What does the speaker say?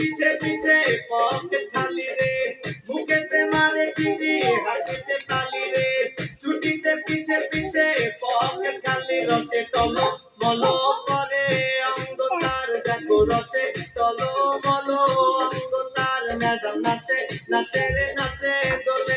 পিছে পিছে পথ খালি রে। মুখেতে মারে চিঠি হাতিতে খালি রে। ছুটিতে পিছে পিছে পথ খালি রসে টল মল করে অন্ধকার দেখো রসে টল মল অন্ধকার ম্যাডাম নাচে নাচে রে নাচে, দোলে